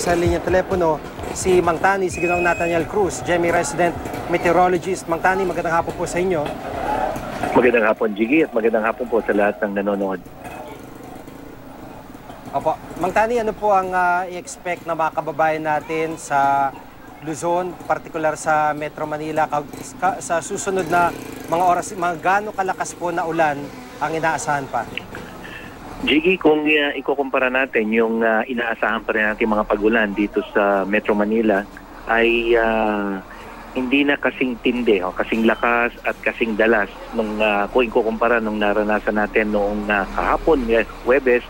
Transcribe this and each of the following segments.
sa linyang telepono si Mang Tani, si Ginoong Nathaniel Cruz, Jemmy Resident Meteorologist. Mang Tani, magandang hapon po sa inyo. Magandang hapon, Jiggy, at magandang hapon po sa lahat ng nanonood. Opo. Mang Tani, ano po ang ah, i-expect na mga kababayan natin sa Luzon, partikular sa Metro Manila, ka- ka- sa susunod na mga oras, mga gaano kalakas po na ulan ang inaasahan pa? Jiggy, kung uh, ikukumpara natin yung uh, inaasahan pa rin natin mga pagulan dito sa Metro Manila ay ah, hindi na kasing tindi, o, kasing lakas at kasing dalas nung uh, kung ikukumpara nung naranasan natin noong uh, kahapon, eh, Huwebes,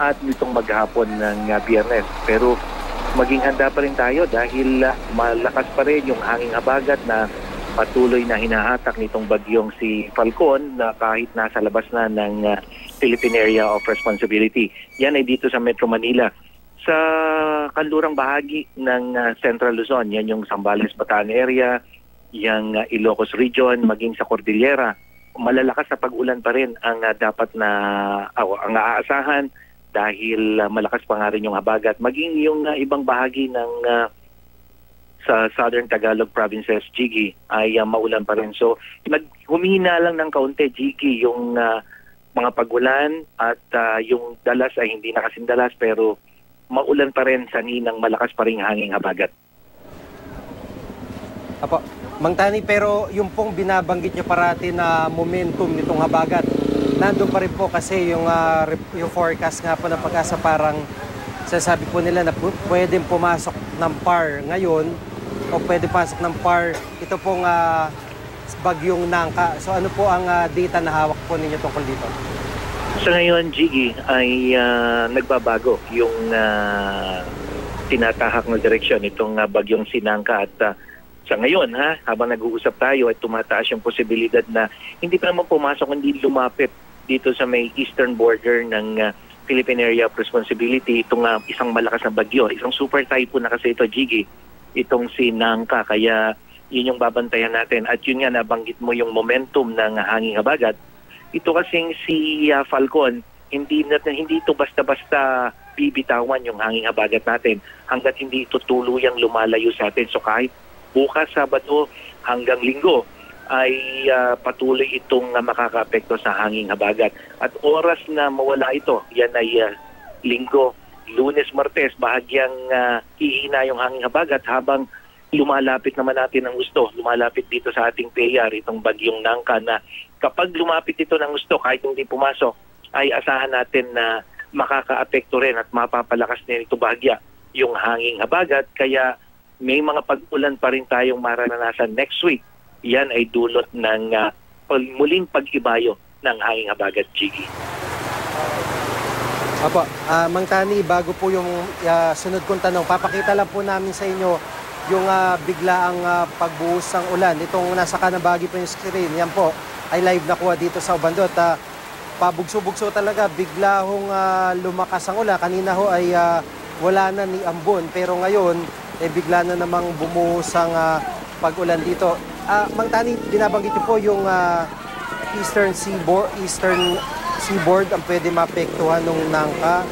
at nitong maghapon ng uh, Biyernes. Pero maging handa pa rin tayo dahil uh, malakas pa rin yung hanging habagat na patuloy na hinahatak nitong bagyong si Falcon na kahit nasa labas na ng uh, Philippine Area of Responsibility. Yan ay dito sa Metro Manila. Sa kanlurang bahagi ng uh, Central Luzon, yan yung Zambales, Bataan area, yung uh, Ilocos Region, maging sa Cordillera, malalakas na pag-ulan pa rin ang uh, dapat na uh, ang aasahan dahil malakas pa nga rin yung habagat. Maging yung uh, ibang bahagi ng uh, sa Southern Tagalog provinces, Jiggy, ay uh, maulan pa rin. So, nag, humina lang ng kaunti, Jiggy, yung uh, mga pagulan at uh, yung dalas ay hindi na kasing pero maulan pa rin sa ninang malakas pa rin hanging habagat. Apo. Mang Tani, pero yung pong binabanggit niyo parati na momentum nitong habagat, nandun pa rin po kasi yung, rep- yung forecast nga po ng pag-asa parang sasabi po nila na pwedeng pumasok ng PAR ngayon o pwede pasok ng PAR ito pong ah, bagyong nangka. So ano po ang ah, data na hawak po ninyo tungkol dito? Sa ngayon, Jiggy, ay ah, nagbabago yung ah, tinatahak na direksyon itong ah, bagyong Sinangka at ah, sa ngayon, ha, habang nag-uusap tayo at tumataas yung posibilidad na hindi pa naman pumasok, hindi lumapit dito sa may eastern border ng ah, Philippine Area of Responsibility itong ah, isang malakas na bagyo. Isang super typhoon na kasi ito, Jiggy, itong si Nangka. Kaya yun yung babantayan natin. At yun nga, nabanggit mo yung momentum ng hanging habagat. Ito kasing si ah, Falcon, hindi na hindi ito basta-basta bibitawan yung hanging habagat natin hanggat hindi ito tuluyang lumalayo sa atin. So kahit bukas Sabado hanggang Linggo ay ah, patuloy itong uh, makakaapekto sa hanging habagat. At oras na mawala ito, yan ay ah, Linggo, Lunes, Martes, bahagyang uh, ihina yung hanging habagat habang lumalapit naman natin ng gusto. Lumalapit dito sa ating PAR, itong bagyong nangka na kapag lumapit ito ng gusto, kahit hindi pumasok, ay asahan natin na makakaapekto rin at mapapalakas din ito bahagya yung hanging habagat. Kaya may mga pag-ulan pa rin tayong maranasan next week. Yan ay dulot ng pag- muling pag-ibayo ng hanging habagat, Chigi. Apo, ah, Mang Tani, bago po yung ah, sunod kong tanong, papakita lang po namin sa inyo yung ah, biglaang ah, pagbuhos ng ulan. Itong nasa kanabagi po yung screen, yan po, ay live na kuha dito sa Ubandot. Ah, pabugso-bugso talaga, bigla hong ah, lumakas ang ulan. Kanina ho ay ah, wala na ni Ambon, pero ngayon, eh, bigla na namang bumuhos ang ah, pag-ulan dito. Ah, Mang Tani, binabanggit niyo po yung ah, eastern seaboard, eastern seaboard ang pwede maapektuhan ng nangka.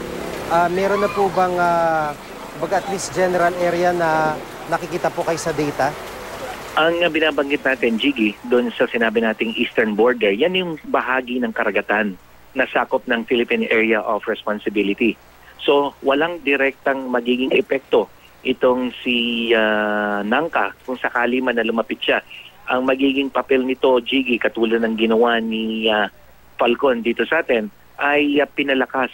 Ah, meron na po bang uh, at least general area na nakikita po kayo sa data? Ang uh, binabanggit natin, Jiggy, doon sa sinabi nating eastern border, yan yung bahagi ng karagatan na sakop ng Philippine Area of Responsibility. So, walang direktang magiging epekto itong si ah, Nangka kung sakali man na lumapit siya. Ang magiging papel nito, Jiggy, katulad ng ginawa ni ah, Falcon dito sa atin, ay ah, pinalakas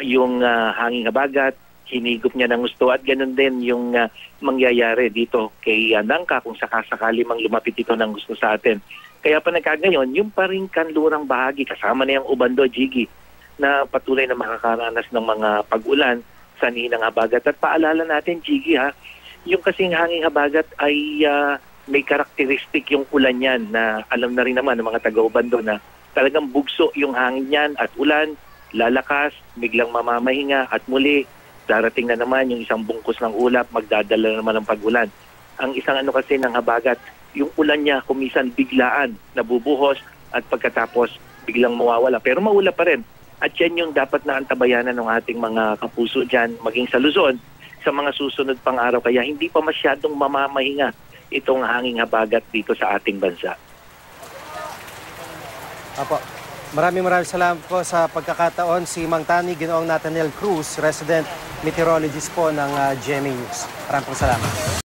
yung ah, hanging habagat, hinigop niya ng gusto at ganun din yung ah, mangyayari dito kay uh, kung sakasakali mang lumapit ito ng gusto sa atin. Kaya pa nagkagayon, yung pa rin kanlurang bahagi, kasama na yung Ubando, Jiggy, na patuloy na makakaranas ng mga pag-ulan sa ninang habagat. At paalala natin, Jiggy, ha, yung kasing hanging habagat ay ah, may karakteristik yung ulan yan na alam na rin naman ng mga taga-Ubando na talagang bugso yung hangin yan at ulan, lalakas, biglang mamamahinga at muli darating na naman yung isang bungkus ng ulap, magdadala na naman ng pag-ulan. Ang isang ano kasi ng habagat, yung ulan niya kumisan biglaan, nabubuhos at pagkatapos biglang mawawala. Pero maula pa rin. At yan yung dapat na antabayanan ng ating mga kapuso dyan, maging sa Luzon, sa mga susunod pang araw kaya hindi pa masyadong mamamahinga itong hanging habagat dito sa ating bansa. Apo. Maraming maraming salamat po sa pagkakataon si Mang Tani Ginoong Nathaniel Cruz, resident meteorologist po ng ah, GMA News. Maraming salamat.